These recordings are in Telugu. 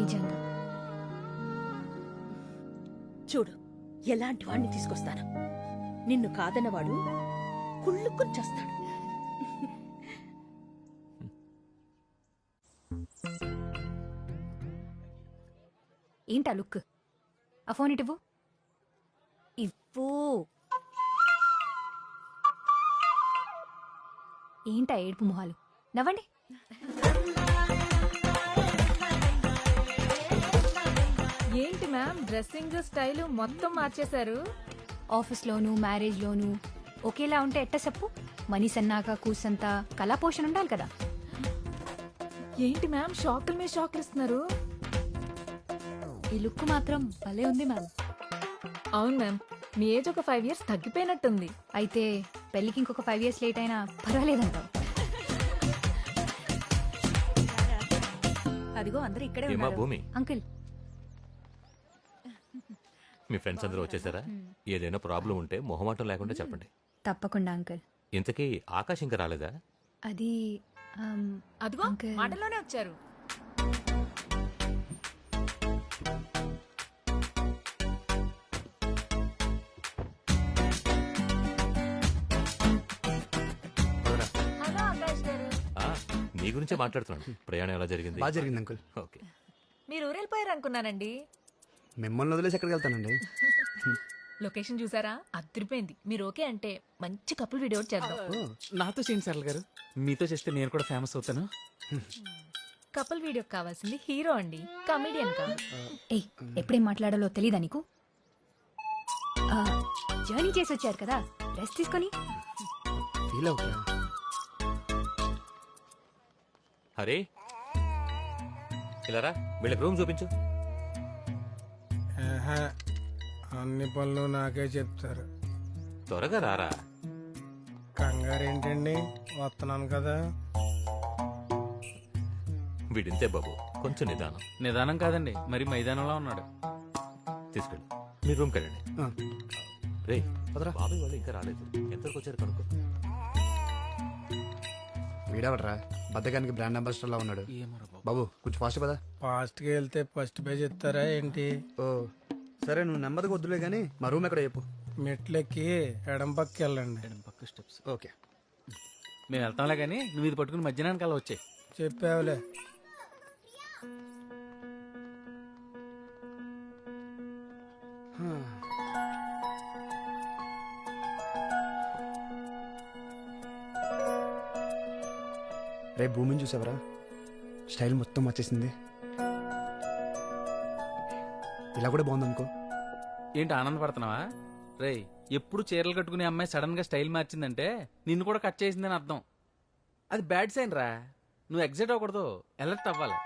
నిజంగా. చూడు ఎలాంటి వాణ్ణి తీసుకొస్తాను. నిన్ను కాదన్నవాడు కుళ్ళుకుని చేస్తాడు. ఏంటా లుక్? ఆ ఫోన్ ఇటువు ఇవ్వు. ఏంటా ఏడుపు మొహాలు? నవ్వండి. ఏంటి మ్యామ్? డ్రెస్సింగ్ స్టైల్ మొత్తం మార్చేశారు. ఆఫీస్లోను మ్యారేజ్లోను ఒకేలా ఉంటే ఎట్ట చెప్పు? మనీ సన్నాక కూసంత కళా పోషణ ఉండాలి కదా. ఏంటి మ్యామ్? షాకుల మీద షాకులు ఇస్తున్నారు ఈ లుక్ మాత్రం భలే ఉంది మ్యామ్. అవును మ్యామ్. మీ ఏజ్ ఒక ఫైవ్ ఇయర్స్ తగ్గిపోయినట్టుంది. అయితే పెళ్ళికి ఇంకొక ఫైవ్ ఇయర్స్ లేట్ అయినా పర్వాలేదంటావు. అదిగో అందరూ ఇక్కడే ఉన్నారు. భూమి? అంకుల్ మీ ఫ్రెండ్స్ అందరూ వచ్చేసారా? ఏదైనా ప్రాబ్లం ఉంటే మొహమాటం లేకుండా చెప్పండి. తప్పకుండా అంకుల్. ఇంతకీ ఆకాశ్ ఇంకా రాలేదా? అది ఆమ్, అదిగో. మాటల్లోనే వచ్చారు. హలో ఆకాష్ గారు. ఆ, నీ గురించే మాట్లాడుతున్నాను. ప్రయాణం ఎలా జరిగింది? బాగా జరిగింది అంకుల్. ఓకే. మీరు ఊరెళ్ళిపోయారు అనుకున్నానండి మిమ్మల్ని వదిలేసి ఎక్కడికి వెళ్తానండి? లొకేషన్ చూసారా? అదిరిపోయింది. మీరు ఓకే అంటే మంచి కపుల్ వీడియో చేద్దాం. నాతో చేయండి సరళ గారు. మీతో చేస్తే నేను కూడా ఫేమస్ అవుతాను. కపుల్ వీడియో కావాల్సింది హీరో అండి కమిడియన్ కాదు ఏయ్ ఎప్పుడేం మాట్లాడాలో తెలీదా నీకు? జర్నీ చేసి వచ్చారు కదా రెస్ట్ తీసుకొని. ఫీల్ అవుతా హరే ఇలా రా వీళ్ళకి రూమ్ చూపించు. అన్ని పనులు నాకే చెప్తారు. త్వరగా రారా. కంగారు ఏంటండి వస్తున్నాను కదా. వీడింతే బాబు కొంచెం నిదానం. నిదానం కాదండి మరి మైదానంలో ఉన్నాడు. తీసుకెళ్ళి. మీ రూమ్కి వెళ్ళండి. ఆ. రే పదరా. బాబాయ్ వాళ్ళు ఇంకా రాలేదు. ఎంతవరకు వచ్చారు కనుక్కో. వీడవడరా? బద్దకానికి బ్రాండ్ అంబాసిడర్ లా ఉన్నాడు. ఏమోరా బాబు. బాబు కొంచెం ఫాస్ట్ పదా. ఫాస్ట్గా వెళ్తే ఫస్ట్ పేజ్ ఇస్తారా ఏంటి? ఓ సరే నువ్వు నెమ్మదిగా వద్దులే కానీ మా రూమ్ ఎక్కడ చెప్పు. మెట్లెక్కి ఎడం పక్కకి వెళ్ళండి. ఎడమ పక్క స్టెప్స్ ఓకే. మేము వెళ్తాంలే కానీ నువ్వు ఇది పట్టుకుని మధ్యాహ్నానికి అలా వచ్చాయి. చెప్పావులే. రేపు భూమిని చూసావరా? స్టైల్ మొత్తం వచ్చేసింది ఇలా కూడా బాగుంది అనుకో ఏంటి ఆనందపడుతున్నావా? రేయ్ ఎప్పుడు చీరలు కట్టుకునే అమ్మాయి సడన్గా స్టైల్ మార్చిందంటే నిన్ను కూడా కట్ చేసిందని అర్థం. అది బ్యాడ్ సైన్ రా. నువ్వు ఎగ్జైట్ అవ్వకూడదు. అలర్ట్ అవ్వాలి?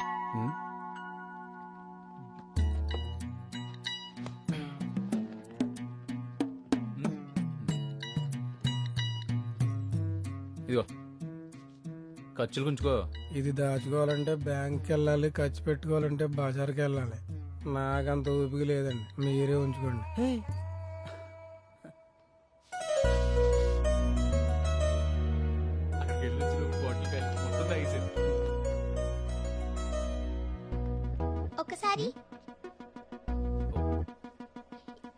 ఇదిగో. ఖర్చులు గుంచుకో ఇది దాచుకోవాలంటే బ్యాంక్కి వెళ్ళాలి ఖర్చు పెట్టుకోవాలంటే బజార్కి వెళ్ళాలి. నాకంత ఊపిక లేదండి. మీరే ఉంచుకోండి. ఒకసారి.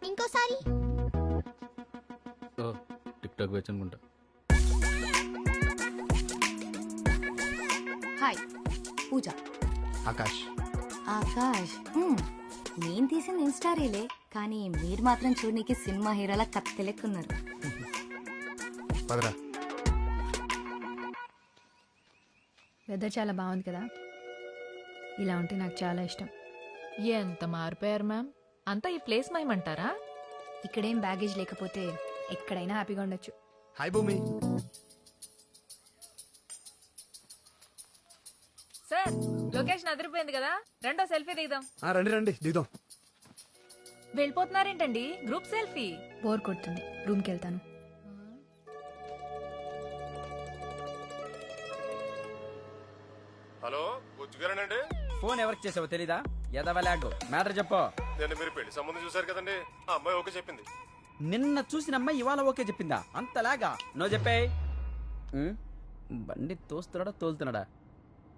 ఇంకోసారి. టిక్ టాక్ అనుకుంటా. హాయ్. పూజ. ఆకాష్. ఆకాష్ నేను తీసిన ఇన్స్టా రీలే కానీ మీరు మాత్రం చూడనీకి సినిమా హీరోలా కత్తి లెక్కున్నారు పదరా. వెదర్ చాలా బాగుంది కదా. ఇలా ఉంటే నాకు చాలా ఇష్టం. ఎంత మారిపోయారు మ్యామ్? అంతా ఈ ప్లేస్ మయమంటారా? ఇక్కడేం బ్యాగేజ్ లేకపోతే ఎక్కడైనా హ్యాపీగా ఉండొచ్చు. హాయ్ భూమి. అదిరిపోయింది కదా? రెండో సెల్ఫీ దిగుదాం. ఆ, రండి రండి దిగుదాం. వెళ్ళిపోతున్నారేంటండి? Group selfie? బోర్ కొడుతుంది. రూమ్కి వెళ్తాను. హలో బుజ్జుగారేనండి? ఫోన్ ఎవరికి చేసావో తెలీదా? ఎదవలాగు మ్యాటర్ చెప్పు. నేను మీరు పెళ్ళి సంబంధం చూశారు కదండి? ఆ అమ్మాయి ఓకే చెప్పింది. నిన్న చూసిన అమ్మాయి ఇవాళ ఓకే చెప్పిందా? అంతలాగా నో చెప్పే బండి తోస్తున్నాడా తోలుతున్నాడా?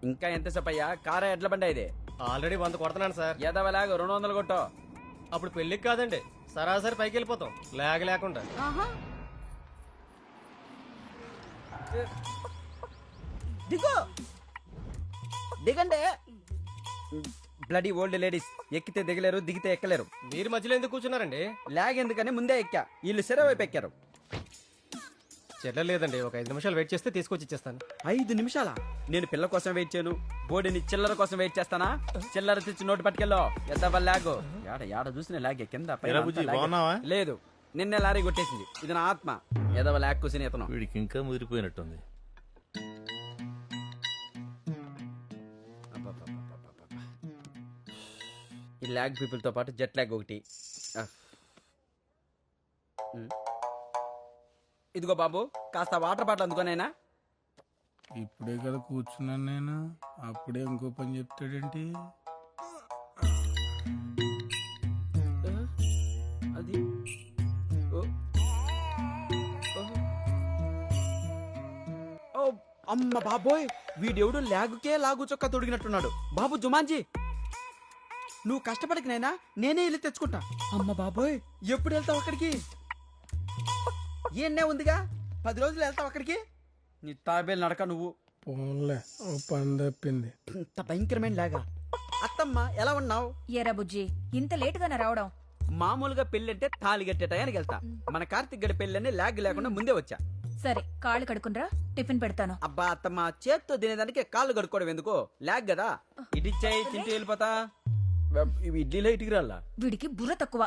ఇంకా ఎంతసేపు అయ్యా? కారా ఎడ్ల బండి ఇది. ఆల్రెడీ వంద కొడుతున్నాను సార్. ఎదవలాగా రెండు వందలు కొట్టో. అప్పుడు పెళ్ళికి కాదండి సరాసరి పైకి వెళ్ళిపోతాం లేక లేకుండా. దిగో. దిగండి. బ్లడీ ఓల్డ్ లేడీస్ ఎక్కితే దిగలేరు దిగితే ఎక్కలేరు. మీరు మధ్యలో ఎందుకు కూర్చున్నారండి? లాగ్ ఎందుకని ముందే ఎక్కా. వీళ్ళు సిర వైపు ఎక్కారు. చెల్ల లేదండి. ఒక ఐదు నిమిషాలు వెయిట్ చేస్తే తీసుకొచ్చి ఇచ్చేస్తాను. ఐదు నిమిషాలా? నేను పిల్ల కోసం వెయిట్ చేయను. బోడిని చిల్లర కోసం వెయిట్ చేస్తానా? చిల్లర తెచ్చి నోటు పట్టుకెళ్ళో. ఎద్దవ లాగు? యాడ యాడ చూసిన లాగే కింద పైన అంతా లాగే. లేదు. నిన్నే లారీ కొట్టేసింది. ఇది నా ఆత్మ. ఎదవ లాగ్ కూసిన ఇతను. వీడికి ఇంకా ముదిరిపోయినట్టుంది. అబ్బబ్బబ్బబ్బబ్బబ్బ. ఈ ల్యాగ్ పీపుల్తో పాటు జెట్ ల్యాగ్ ఒకటి. ఆ. ఉమ్. ఇదిగో బాబు కాస్త వాటర్ బాటిల్ అందుకోనైనా ఇప్పుడే కదా కూర్చున్నాను నేను. అప్పుడే ఇంకో పని చెప్తాడేంటి? అది? ఓ. ఓ. ఓ, అమ్మ బాబోయ్ వీడెవడు లాగుకే లాగు చొక్క తొడిగినట్టున్నాడు. బాబు జుమాన్జీ! నువ్వు కష్టపడక నైనా నేనే వెళ్ళి తెచ్చుకుంటా. అమ్మ బాబోయ్! ఎప్పుడు వెళ్తావు అక్కడికి? ఏనే ఉందిగా? పది రోజులు వెళ్తావు అక్కడికి? నీ తాబేలు నడక నువ్వు. పోన్లే ఓ పని తప్పింది. ఇంత భయంకరమైన లాగా. అత్తమ్మ ఎలా ఉన్నావు? ఎరా బుజ్జి ఇంత లేటుగానే రావడం. మామూలుగా పెళ్ళంటే తాళి కట్టే టయానికి వెళ్తా. మన కార్తిక్ గడి పెళ్ళని లాగ్ లేకుండా ముందే వచ్చా. సరే కాళ్ళు కడుకునరా టిఫిన్ పెడతాను. అబ్బా అత్తమ్మ చేత్తో తినేదానికి కాళ్ళు కడుక్కోవడం ఎందుకు? లాగ్ కదా. ఇడిచ్చాయి తింటూ వెళ్ళిపోతా. ఇవి ఇడ్లీలో ఇటుకి రాలా? వీడికి బుర్ర తక్కువ.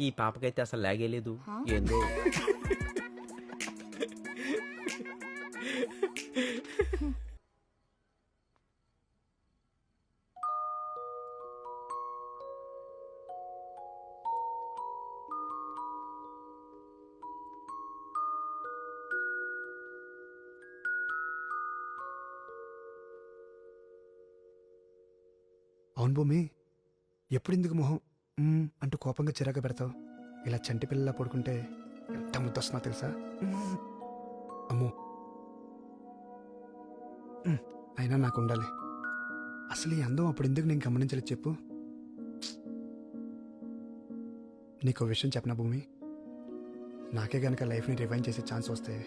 ఈ పాపకైతే అసలు లాగే లేదు. హా? ఏందో. అవును భూమి ఎప్పుడు ఎందుకు మొహం? అంటూ కోపంగా చిరాకు పెడతావు. ఇలా చంటి పిల్లలా పడుకుంటే ఎంత ముద్దొస్తున్నా తెలుసా? అమ్మో. అయినా నాకు ఉండాలి. అసలు ఈ అందం అప్పుడు ఎందుకు నేను గమనించలేదు చెప్పు. నీకు విషయం చెప్పనా భూమి? నాకే గనక లైఫ్ని రివైండ్ చేసే ఛాన్స్ వస్తే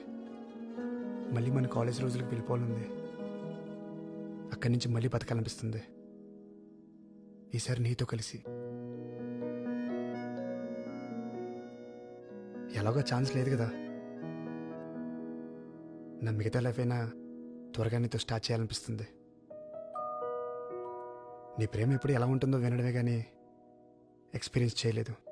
మళ్ళీ మన కాలేజ్ రోజులకు వెళ్ళిపోవాలంది. అక్కడి నుంచి మళ్ళీ బతకాలనిపిస్తుంది. ఈసారి నీతో కలిసి ఎలాగో ఛాన్స్ లేదు కదా. నా మిగతా లైఫ్ అయినా త్వరగా నీతో స్టార్ట్ చేయాలనిపిస్తుంది. నీ ప్రేమ ఎప్పుడు ఎలా ఉంటుందో వినడమే కానీ ఎక్స్పీరియన్స్ చేయలేదు.